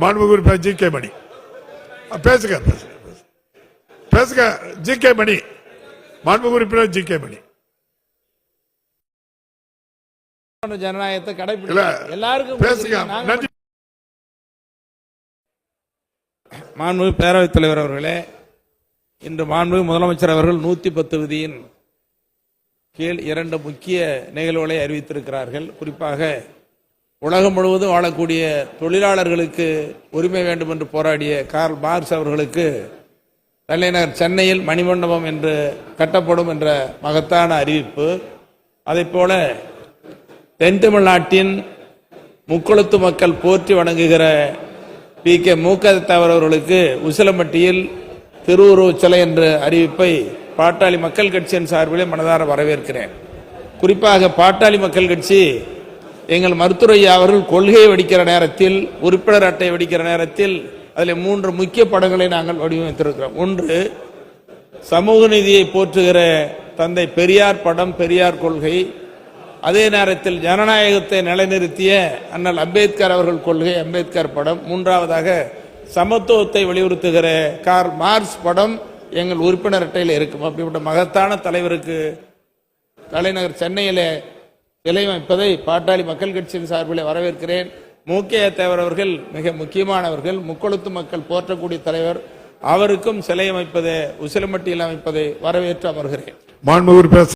மாண்புமிகு உறுப்பினர் G K மணி. பேசுங்க பேசுங்க பேசுங்க. G K Mani. மாண்புமிகு உறுப்பினர் ஜி கே மணி. ஜனநாயகத்தை கடைபிடிக்க எல்லாருக்கும் பேசுங்க. நன்றி. மாண்புமிகு பேரவைத் தலைவர் அவர்களே இன்று மாண்புமிகு முதலமைச்சர் அவர்கள் நூத்தி பத்து விதியின் கீழ் இரண்டு முக்கிய நிகழ்வுகளை அறிவித்திருக்கிறார்கள். குறிப்பாக உலகம் முழுவதும் வாழக்கூடிய தொழிலாளர்களுக்கு உரிமை வேண்டும் என்று போராடிய கார்ல் மார்க்ஸ் அவர்களுக்கு தலைநகர் சென்னையில் மணிமண்டபம் என்று கட்டப்படும் என்ற மகத்தான அறிவிப்பு. அதைப் போல தென் தமிழ்நாட்டின் முக்குளத்து மக்கள் போற்றி வணங்குகிற பி. கே. மூக்கத்தவர் அவர்களுக்கு உசிலம்பட்டியில் திருவுருவச் சிலை என்ற அறிவிப்பை பாட்டாளி மக்கள் கட்சியின் சார்பிலே மனதார வரவேற்கிறேன். குறிப்பாக பாட்டாளி மக்கள் கட்சி எங்கள் மருத்துவர் அவர்கள் கொள்கையை வெடிக்கிற நேரத்தில் உறுப்பினர் அட்டை வெடிக்கிற நேரத்தில் அதில் மூன்று முக்கிய படங்களை நாங்கள் வடிவமைத்திருக்கிறோம். ஒன்று சமூக நீதியை போற்றுகிற தந்தை பெரியார் படம் பெரியார் கொள்கை. அதே நேரத்தில் ஜனநாயகத்தை நிலைநிறுத்திய அண்ணல் அம்பேத்கர் அவர்கள் கொள்கை அம்பேத்கர் படம். மூன்றாவதாக சமத்துவத்தை வலியுறுத்துகிற கார் மார்ஸ் படம் எங்கள் உறுப்பினர் அட்டையில் இருக்கும். அப்படிப்பட்ட மகத்தான தலைவருக்கு தலைநகர் சென்னையிலே சிலை அமைப்பதை பாட்டாளி மக்கள் கட்சியின் சார்பில் வரவேற்கிறேன். மூக்கைய தேவர் அவர்கள் மிக முக்கியமானவர்கள். முக்கொழுத்து மக்கள் போற்றக்கூடிய தலைவர். அவருக்கும் சிலை அமைப்பதை உசிலமட்டியில் அமைப்பதை வரவேற்று அமர்கிறேன்.